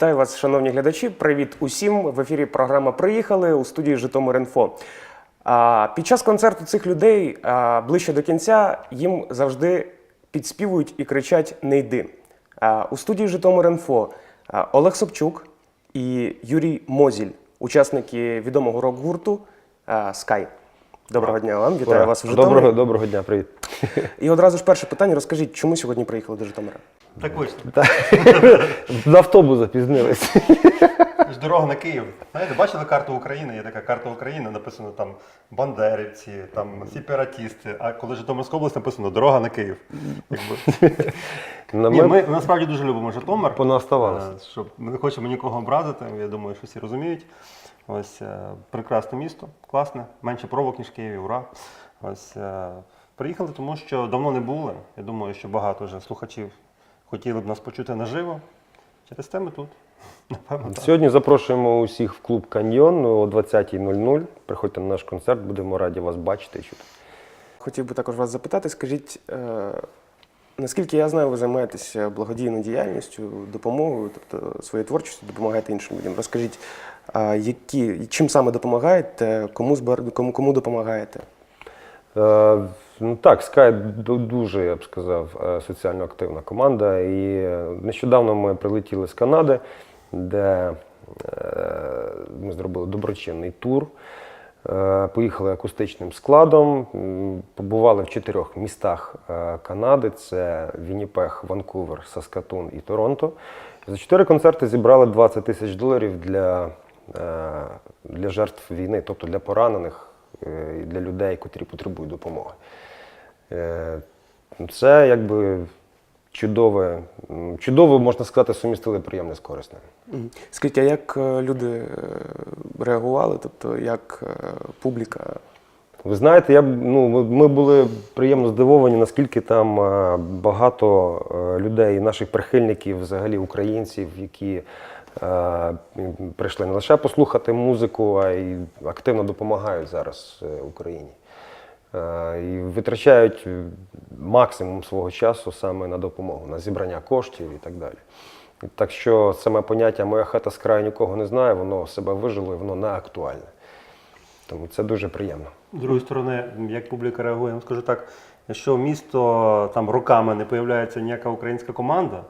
Вітаю вас, шановні глядачі. Привіт усім. В ефірі програма Приїхали у студії Житомир.Інфо. Під час концерту цих людей ближче до кінця їм завжди підспівують і кричать Не йди. У студії Житомир.Інфо Олег Собчук і Юрій Мозіль, учасники відомого рок-гурту Скай. Доброго дня вам, вітаю Ура. вас у Житомирі. Доброго, доброго дня, привіт. І одразу ж перше питання. Розкажіть, чому сьогодні приїхали до Житомира? Так вийшло. З автобус запізнились. Ж дорога на Київ. Знаєте, бачили карту України? Є така карта України, написано там бандерівці, там сепаратісти. А коли Житомирська область написано дорога на Київ. Ні, ми ми насправді дуже любимо Житомир. понаставалися. Е, Щоб ми не хочемо нікого образити. Я думаю, що всі розуміють. Ось е, прекрасне місто, класне, менше пробок, ніж в Києві, ура. Ось е, приїхали, тому що давно не були. Я думаю, що багато вже слухачів хотіли б нас почути наживо. Через те ми тут. Напевно, так. Сьогодні запрошуємо усіх в клуб Каньйон о 20.00. Приходьте на наш концерт, будемо раді вас бачити і чути. Хотів би також вас запитати, скажіть, е, наскільки я знаю, ви займаєтеся благодійною діяльністю, допомогою, тобто своєю творчістю допомагаєте іншим людям. Розкажіть, які, чим саме допомагаєте, кому, збер, кому, кому допомагаєте? Е, ну так, Sky дуже, я б сказав, е, соціально активна команда. І нещодавно ми прилетіли з Канади, де е, ми зробили доброчинний тур. Е, Поїхали акустичним складом, побували в чотирьох містах Канади: це Вінніпех, Ванкувер, Саскатун і Торонто. За чотири концерти зібрали 20 тисяч доларів для, для жертв війни, тобто для поранених е, і для людей, котрі потребують допомоги. Е, Це якби чудове, чудово, можна сказати, сумістили приємне з корисним. Скажіть, а як е, люди е, реагували, тобто як е, публіка? Ви знаєте, я ну, ми- були приємно здивовані, наскільки там е, багато е, людей, наших прихильників, взагалі українців, які е, прийшли не лише послухати музику, а й активно допомагають зараз е, Україні. Е, І витрачають е, максимум свого часу саме на допомогу, на зібрання коштів і так далі. Так що саме поняття Моя хата з краю нікого не знає, воно себе вижило і воно не актуальне. Тому це дуже приємно. З другої сторони, як публіка реагує, вам скажу так, якщо місто там роками не появляється ніяка українська команда,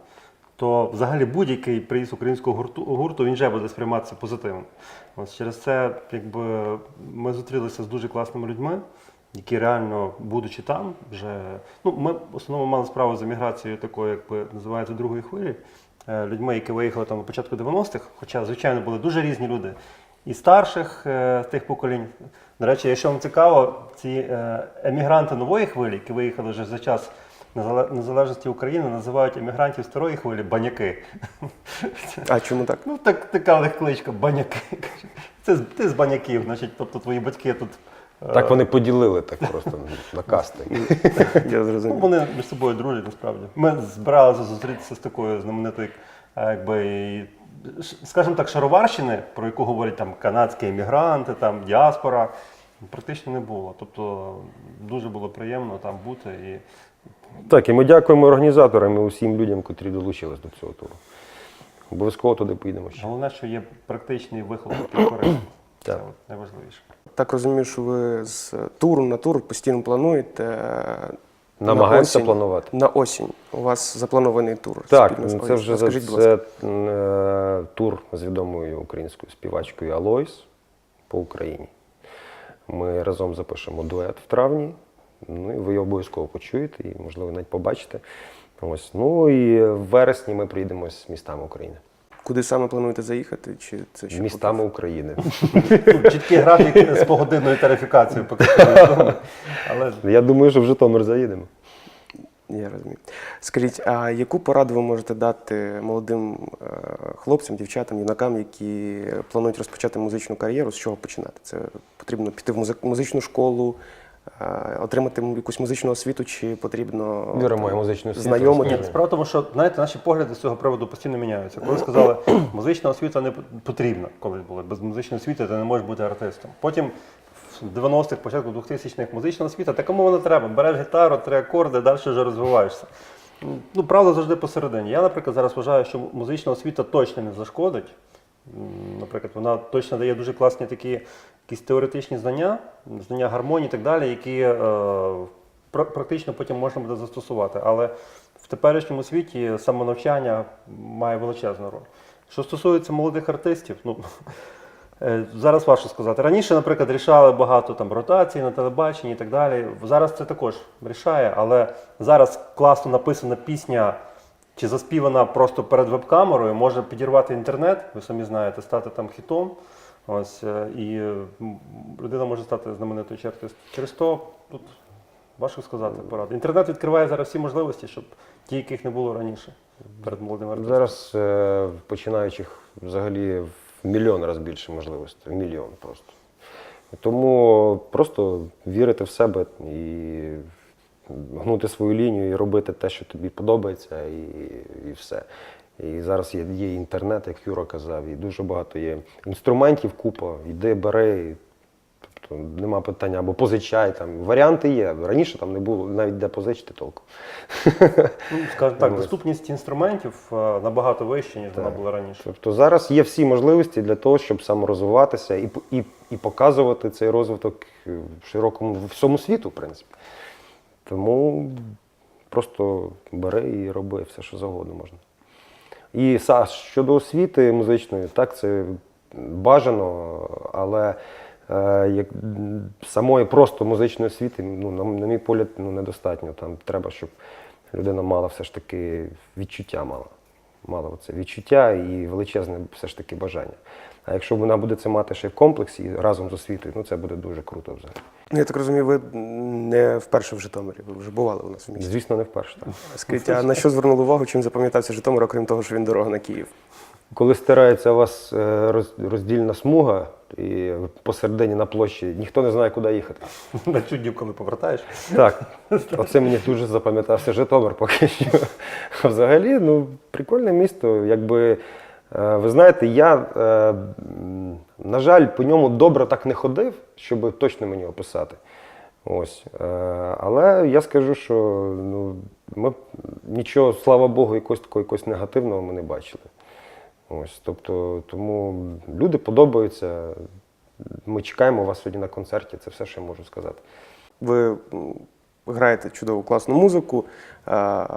то взагалі будь-який приїзд українського гурту, гурту він вже буде сприйматися позитивно. Ось через це, якби ми зустрілися з дуже класними людьми, які реально, будучи там, вже ну ми в основному мали справу з еміграцією такою, якби називається другої хвилі. е, Людьми, які виїхали там на початку 90-х, хоча, звичайно, були дуже різні люди. І старших е, тих поколінь. До речі, якщо вам цікаво, ці е, емігранти нової хвилі, які виїхали вже за час незалежності України, називають емігрантів старої хвилі баняки. А чому так? Ну, так, така в них кличка баняки. Це ти з баняків, значить, тобто твої батьки тут. е, Так вони поділили так просто на касти. Я Ну, вони між собою дружать насправді. Ми збиралися зустрітися з такою знаменитою, е, якби, скажімо так, шароварщини, про яку говорять там канадські емігранти, там діаспора, практично не було. Тобто дуже було приємно там бути. І Так, і ми дякуємо організаторам і усім людям, котрі долучились до цього туру. Обов'язково туди поїдемо ще. головне, що є практичний вихлоп і користь. Це Так. от найважливіше. Так розумію, що ви з туру на тур постійно плануєте. е, Намагаємося на осінь. планувати. На осінь. У вас запланований тур. Так, спільно з це вже за- Розкажіть, будь ласка. це е, тур з відомою українською співачкою Алойс по Україні. Ми разом запишемо дует в травні. Ну і ви його обов'язково почуєте і, можливо, навіть побачите. Ось. Ну і в вересні ми приїдемо з містами України. Куди саме плануєте заїхати? Чи це ще Містами України. Тут чіткий графік з погодинною тарифікацією, поки. Але Я думаю, що в Житомир заїдемо. Я розумію. Скажіть, а яку пораду ви можете дати молодим е, хлопцям, дівчатам, юнакам, які планують розпочати музичну кар'єру, з чого починати? Це потрібно піти в музичну школу, отримати якусь музичну освіту, чи потрібно там, музичну освіту, знайомити? розкажи. Справа в тому, що знаєте, наші погляди з цього приводу постійно міняються. Коли сказали, музична освіта не потрібна, колись було. Без музичної освіти ти не можеш бути артистом. Потім в 90-х, початку 2000-х музична освіта, та кому вона треба? Береш гітару, три акорди, далі вже розвиваєшся. Ну, правда завжди посередині. Я, наприклад, зараз вважаю, що музична освіта точно не зашкодить. Наприклад, вона точно дає дуже класні такі якісь теоретичні знання, знання гармонії і так далі, які е, практично потім можна буде застосувати. Але в теперішньому світі самонавчання має величезну роль. Що стосується молодих артистів, ну Е, Зараз важко сказати. Раніше, наприклад, рішали багато там ротацій на телебаченні і так далі. Зараз це також рішає, але зараз класно написана пісня чи заспівана просто перед веб-камерою, може підірвати інтернет, ви самі знаєте, стати там хітом. Ось, е, і е, людина може стати знаменитою артистом. Через то тут важко сказати поради. Інтернет відкриває зараз всі можливості, щоб ті, яких не було раніше перед молодим артистом. Зараз е, в починаючих взагалі в мільйон разів більше можливостей. В мільйон просто. Тому просто вірити в себе і гнути свою лінію і робити те, що тобі подобається, і, і все. І зараз є, є інтернет, як Юра казав, і дуже багато є інструментів, купа, йди, бери. Тобто нема питання або позичай там. Варіанти є. Раніше там не було навіть де позичити толком. Ну, скажімо так, доступність інструментів е, набагато вища, ніж вона була раніше. Тобто зараз є всі можливості для того, щоб саморозвиватися і, і, і показувати цей розвиток е, в широкому всьому світу, в принципі. Тому просто бери і роби все, що завгодно можна. І Саш, щодо освіти музичної, так, це бажано, але е, як самої просто музичної освіти, ну, на, на мій погляд, ну, недостатньо. Там треба, щоб людина мала все ж таки відчуття мала. Мала оце відчуття і величезне все ж таки бажання. А якщо вона буде це мати ще в комплексі разом з освітою, ну це буде дуже круто взагалі. Я так розумію, ви не вперше в Житомирі, ви вже бували у нас в місті. Звісно, не вперше. Так. Скажіть, а на що звернули увагу, чим запам'ятався Житомир, окрім того, що він дорога на Київ? Коли стирається у вас е, роздільна смуга і посередині на площі, ніхто не знає, куди їхати. На чуднів, коли повертаєш. Так, оце мені дуже запам'ятався Житомир поки що. А взагалі, ну, прикольне місто. Якби, ви знаєте, я, е, на жаль, по ньому добре так не ходив, щоб точно мені описати. Ось. Е, Але я скажу, що ну, ми нічого, слава Богу, якогось такого якогось негативного ми не бачили. Ось, тобто, тому люди подобаються. Ми чекаємо вас сьогодні на концерті. Це все, що я можу сказати. Ви граєте чудову класну музику,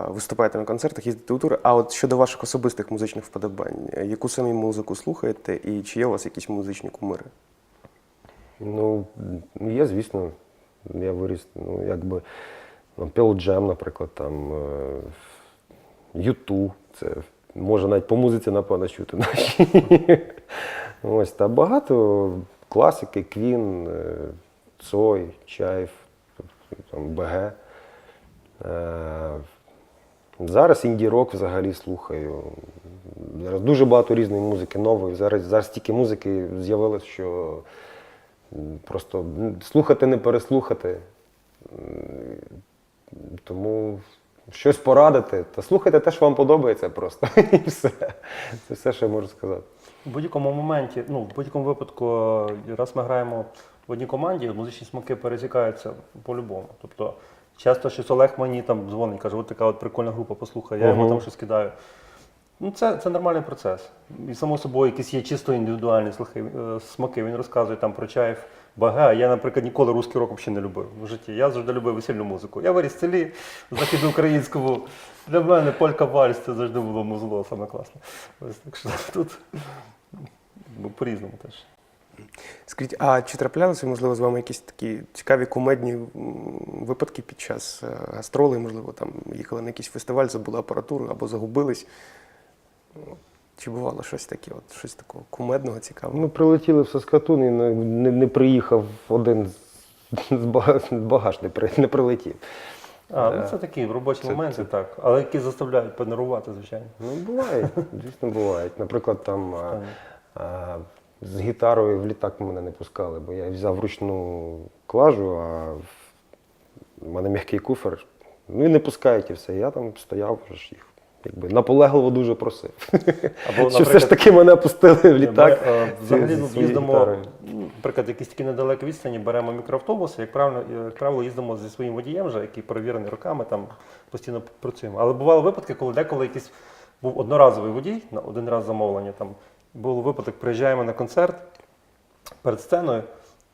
виступаєте на концертах, їздите у тури. А от щодо ваших особистих музичних вподобань, яку самі музику слухаєте і чи є у вас якісь музичні кумири? Ну, є, звісно. Я виріс, ну, якби ну, Pearl Jam, наприклад, там Юту. Це може навіть по музиці, напевно, чути. Ось, та багато класики, Квін, Цой, Чайф, там, БГ. Е, Зараз інді-рок взагалі слухаю. Зараз дуже багато різної музики нової. Зараз, зараз стільки музики з'явилось, що просто слухати, не переслухати. Тому щось порадити, та слухайте те, що вам подобається просто. І все. Це все, що я можу сказати. В будь-якому моменті, ну, в будь-якому випадку, е, раз ми граємо в одній команді, музичні смаки пересікаються по-любому. Тобто, часто щось Олег мені там дзвонить, каже, от така от прикольна група, послухай, я йому там щось кидаю. Ну, це, це нормальний процес. І само собою якісь є чисто індивідуальні слухи, е, смаки. Він розказує там про чаїв Бага. Я, наприклад, ніколи русський рок взагалі не любив в житті. Я завжди любив весільну музику. Я виріс в селі західноукраїнському. Для мене полька вальс це завжди було музло, саме класне. Ось так що тут ну, по-різному теж. Скажіть, а чи траплялися, можливо, з вами якісь такі цікаві кумедні випадки під час е, гастролей, можливо, там їхали на якийсь фестиваль, забули апаратуру або загубились? Чи бувало щось таке, от щось такого кумедного, цікавого? Ми прилетіли в Саскатун і не, не, не приїхав один з- з багаж, не, при, не прилетів. А, Да. ну це такі робочі Це- моменти, це- так. Але які заставляють понервувати, звичайно. Ну, буває, звісно, бувають. Наприклад, там а, а, з гітарою в літак мене не пускали, бо я взяв ручну клажу, а в в мене м'який куфер. Ну і не пускають і все. Я там стояв, вже ж їх якби наполегливо дуже просив. Або, Що все ж таки мене пустили в літак. Ми, е, взагалі ну, їздимо, наприклад, якісь такі недалекі відстані, беремо мікроавтобуси, як правило, як правило, їздимо зі своїм водієм, вже, який перевірений роками, там постійно працюємо. Але бували випадки, коли деколи якийсь був одноразовий водій, на один раз замовлення. Там був випадок, приїжджаємо на концерт перед сценою.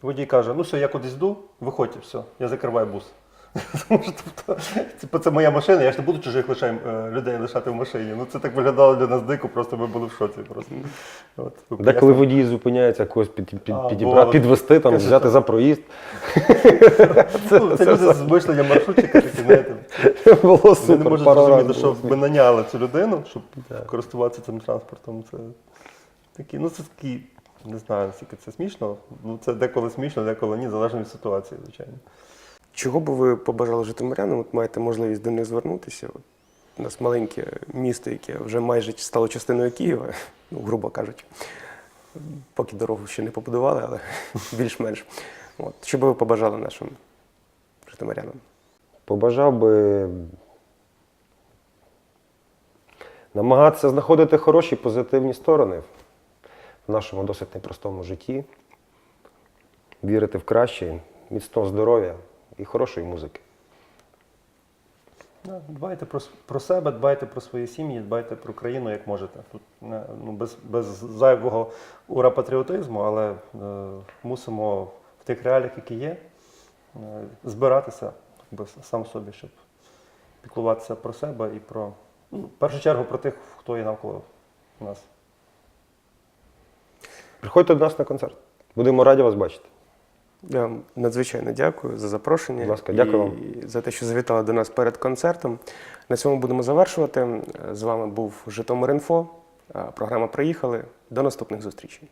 Водій каже: ну все, я кудись йду, виходьте, все, я закриваю бус. Тому що тобто, типу, це моя машина, я ж не буду чужих лишай, е, людей лишати в машині. Ну це так виглядало для нас дико, просто ми були в шоці. Просто. От, Деколи пояснили. водії зупиняються когось під, під, А, підібра- бувало. підвести, там, Каже, взяти за проїзд. Ну, це люди з мишленням маршрутчика, такі, знаєте, Було вони супер. не можуть пару зрозуміти, разів що було ми наняли цю людину, щоб користуватися цим транспортом. Це такі, ну це такі, не знаю, наскільки це смішно. Ну це деколи смішно, деколи ні, залежно від ситуації, звичайно. Чого би ви побажали житомирянам? От маєте можливість до них звернутися. От у нас маленьке місто, яке вже майже стало частиною Києва, ну, грубо кажучи. Поки дорогу ще не побудували, але більш-менш. От. Що би ви побажали нашим житомирянам? Побажав би намагатися знаходити хороші позитивні сторони в нашому досить непростому житті, вірити в краще, міцного здоров'я і хорошої музики. Да, Дбайте про, про себе, дбайте про свої сім'ї, дбайте про країну, як можете. Тут ну, без, без зайвого ура-патріотизму, але е, мусимо в тих реаліях, які є, е, збиратися сам собі, щоб піклуватися про себе і про, ну, в першу чергу, про тих, хто є навколо нас. Приходьте до нас на концерт. Будемо раді вас бачити. Я вам надзвичайно дякую за запрошення. Будь ласка, дякую вам. і за те, що завітали до нас перед концертом. На цьому будемо завершувати. З вами був Житомир.Інфо. Програма Приїхали. До наступних зустрічей.